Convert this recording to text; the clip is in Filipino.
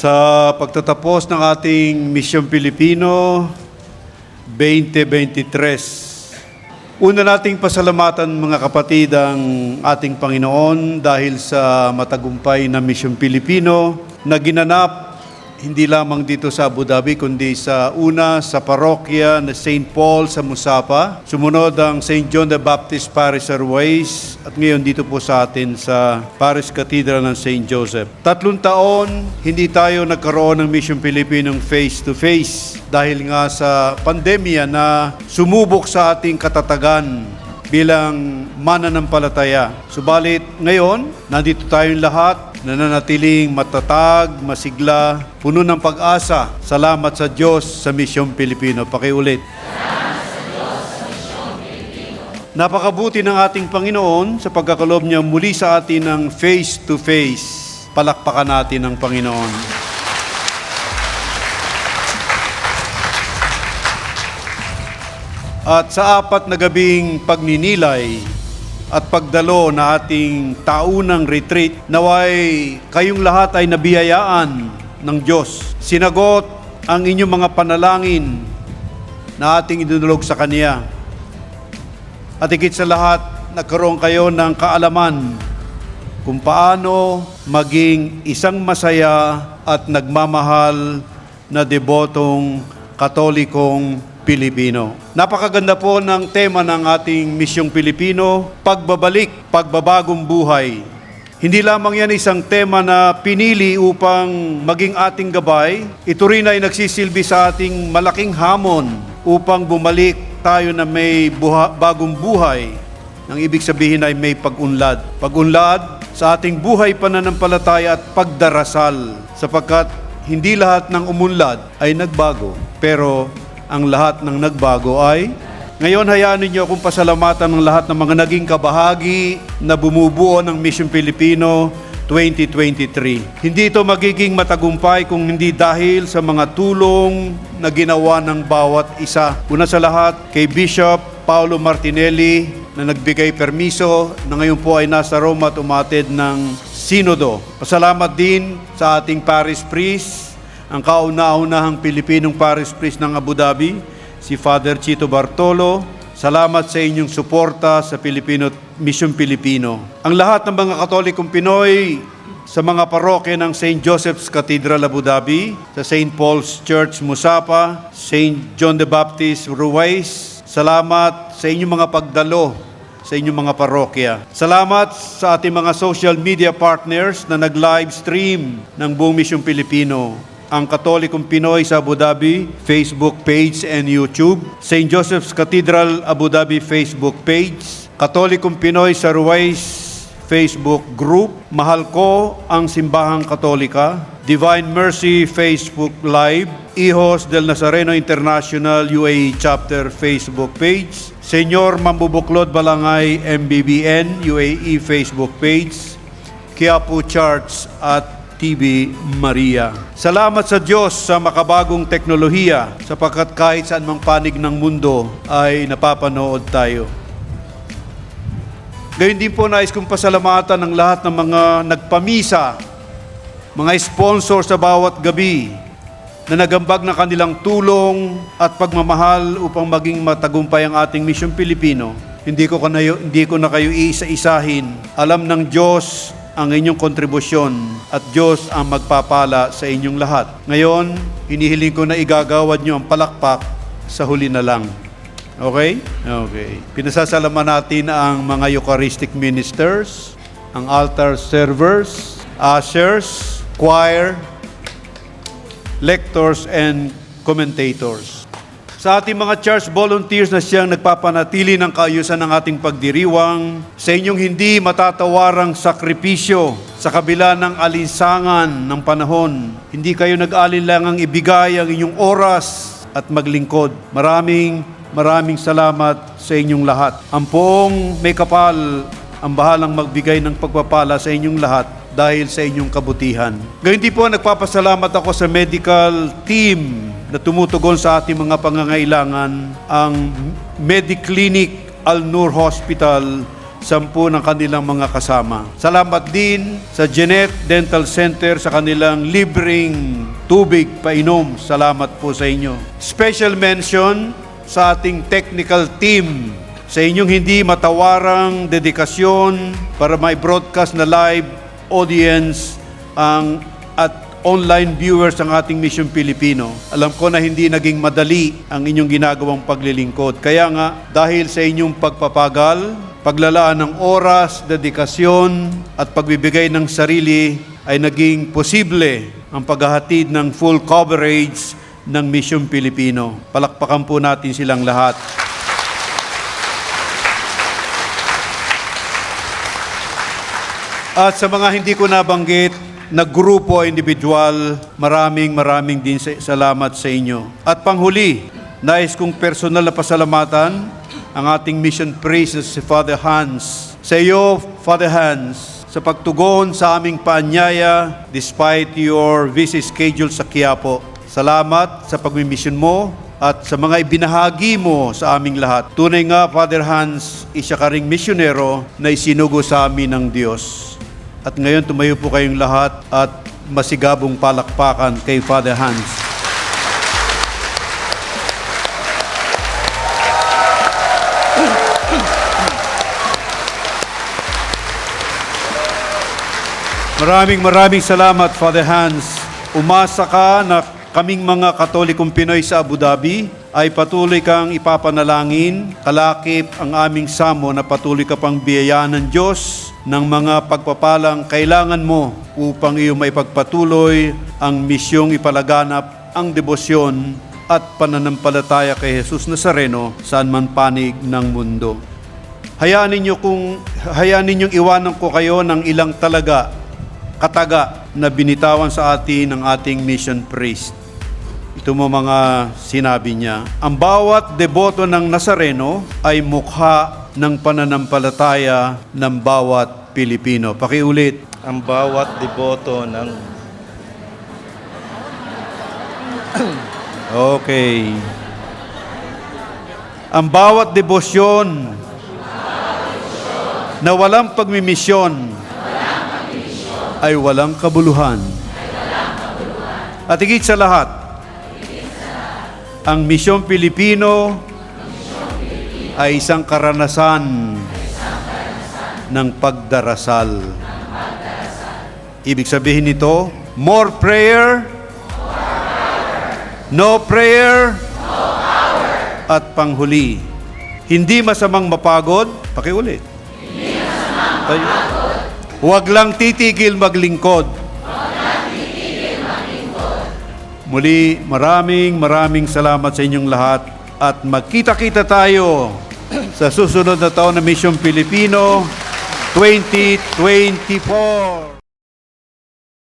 sa pagtatapos ng ating Misyon Pilipino 2023. Una nating pasalamatan mga kapatid ang ating Panginoon dahil sa matagumpay na Misyon Pilipino na ginanap hindi lamang dito sa Abu Dhabi kundi sa una sa parokya na St. Paul sa Musapa. Sumunod ang St. John the Baptist Parish Airways at ngayon dito po sa atin sa Parish Cathedral ng St. Joseph. Tatlong taon hindi tayo nagkaroon ng Mission Pilipinong face-to-face dahil nga sa pandemya na sumubok sa ating katatagan bilang mananampalataya. Subalit ngayon, nandito tayong lahat nananatiling matatag, masigla, puno ng pag-asa. Salamat sa Diyos sa Misyong Pilipino. Pakiulit. Napakabuti ng ating Panginoon sa pagkakaloob niya muli sa atin ng face-to-face. Palakpakan natin ang Panginoon. At sa apat na gabing pagninilay at pagdalo na ating taunang retreat, naway kayong lahat ay nabiyayaan ng Diyos. Sinagot ang inyong mga panalangin na ating idinulog sa Kanya. At higit sa lahat, nagkaroon kayo ng kaalaman kung paano maging isang masaya at nagmamahal na debotong katolikong Pilipino. Napakaganda po ng tema ng ating misyong Pilipino, pagbabalik, pagbabagong buhay. Hindi lamang yan isang tema na pinili upang maging ating gabay, ito rin ay nagsisilbi sa ating malaking hamon upang bumalik tayo na may buha- bagong buhay. Ang ibig sabihin ay may pag-unlad. Pag-unlad sa ating buhay pananampalataya at pagdarasal sapagkat hindi lahat ng umunlad ay nagbago. Pero ang lahat ng nagbago ay ngayon hayaan ninyo akong pasalamatan ng lahat ng mga naging kabahagi na bumubuo ng Mission Filipino 2023. Hindi ito magiging matagumpay kung hindi dahil sa mga tulong na ginawa ng bawat isa. Una sa lahat, kay Bishop Paolo Martinelli na nagbigay permiso na ngayon po ay nasa Roma at umatid ng Sinodo. Pasalamat din sa ating parish priest, ang kauna-unahang Pilipinong parish priest ng Abu Dhabi, si Father Chito Bartolo. Salamat sa inyong suporta sa Pilipino Mission Pilipino. Ang lahat ng mga Katolikong Pinoy sa mga parokya ng St. Joseph's Cathedral Abu Dhabi, sa St. Paul's Church Musapa, St. John the Baptist Ruwais, salamat sa inyong mga pagdalo sa inyong mga parokya. Salamat sa ating mga social media partners na nag-live stream ng buong Misyong Pilipino. Ang Katolikong Pinoy sa Abu Dhabi, Facebook page and YouTube. St. Joseph's Cathedral Abu Dhabi Facebook page. Katolikong Pinoy sa Ruwais Facebook group. Mahal ko ang Simbahang Katolika. Divine Mercy Facebook Live. Hijos del Nazareno International UAE Chapter Facebook page. Senyor Mambubuklod Balangay MBBN UAE Facebook page. Quiapo Charts at TV Maria. Salamat sa Diyos sa makabagong teknolohiya sapagkat kahit saan mang panig ng mundo ay napapanood tayo. Gayun din po nais kong pasalamatan ng lahat ng mga nagpamisa, mga sponsor sa bawat gabi na nagambag ng kanilang tulong at pagmamahal upang maging matagumpay ang ating Mission Pilipino. Hindi ko, kanayo, hindi ko na kayo isa-isahin. Alam ng Diyos ang inyong kontribusyon at Diyos ang magpapala sa inyong lahat. Ngayon, hinihiling ko na igagawad nyo ang palakpak sa huli na lang. Okay? Okay. Pinasasalaman natin ang mga Eucharistic ministers, ang altar servers, ushers, choir, lectors, and commentators. Sa ating mga church volunteers na siyang nagpapanatili ng kaayusan ng ating pagdiriwang, sa inyong hindi matatawarang sakripisyo sa kabila ng alinsangan ng panahon, hindi kayo nag-alinlangang ibigay ang inyong oras at maglingkod. Maraming maraming salamat sa inyong lahat. Ang poong may kapal ang bahalang magbigay ng pagpapala sa inyong lahat dahil sa inyong kabutihan. Gayun din po, nagpapasalamat ako sa medical team na tumutugon sa ating mga pangangailangan, ang Mediclinic Al-Nur Hospital sampu ng kanilang mga kasama. Salamat din sa Jeanette Dental Center sa kanilang libreng tubig painom. Salamat po sa inyo. Special mention sa ating technical team sa inyong hindi matawarang dedikasyon para may broadcast na live audience ang at online viewers ng ating Mission Pilipino. Alam ko na hindi naging madali ang inyong ginagawang paglilingkod. Kaya nga, dahil sa inyong pagpapagal, paglalaan ng oras, dedikasyon at pagbibigay ng sarili ay naging posible ang paghahatid ng full coverage ng Mission Pilipino. Palakpakan po natin silang lahat. At sa mga hindi ko nabanggit, na grupo individual, maraming maraming din sa- salamat sa inyo. At panghuli, nais kong personal na pasalamatan ang ating mission priest na si Father Hans. Sa iyo, Father Hans, sa pagtugon sa aming paanyaya despite your busy schedule sa Quiapo. Salamat sa pagmimisyon mo at sa mga ibinahagi mo sa aming lahat. Tunay nga, Father Hans, isa ka ring misyonero na isinugo sa amin ng Diyos. At ngayon tumayo po kayong lahat at masigabong palakpakan kay Father Hans. Maraming maraming salamat, Father Hans. Umasa ka na kaming mga Katolikong Pinoy sa Abu Dhabi ay patuloy kang ipapanalangin, kalakip ang aming samo na patuloy ka pang biyayaan ng Diyos ng mga pagpapalang kailangan mo upang iyo maipagpatuloy ang misyong ipalaganap ang debosyon at pananampalataya kay Jesus Nazareno saan man panig ng mundo. Hayaan ninyo kung hayaan ninyong iwanan ko kayo ng ilang talaga kataga na binitawan sa atin ng ating mission priest. Ito mo mga sinabi niya. Ang bawat deboto ng Nazareno ay mukha ng pananampalataya ng bawat Pilipino. Pakiulit. ang bawat deboto ng Okay. Ang bawat debosyon na walang pagmimisyon ay walang kabuluhan. At higit sa lahat, ang misyong Pilipino ay isang karanasan ng pagdarasal. Ibig sabihin nito, more prayer, No prayer, at panghuli. Hindi masamang mapagod. Pakiulit. Hindi masamang mapagod. Huwag lang titigil maglingkod. Muli, maraming maraming salamat sa inyong lahat at magkita-kita tayo sa susunod na taon na Mission Pilipino 2024.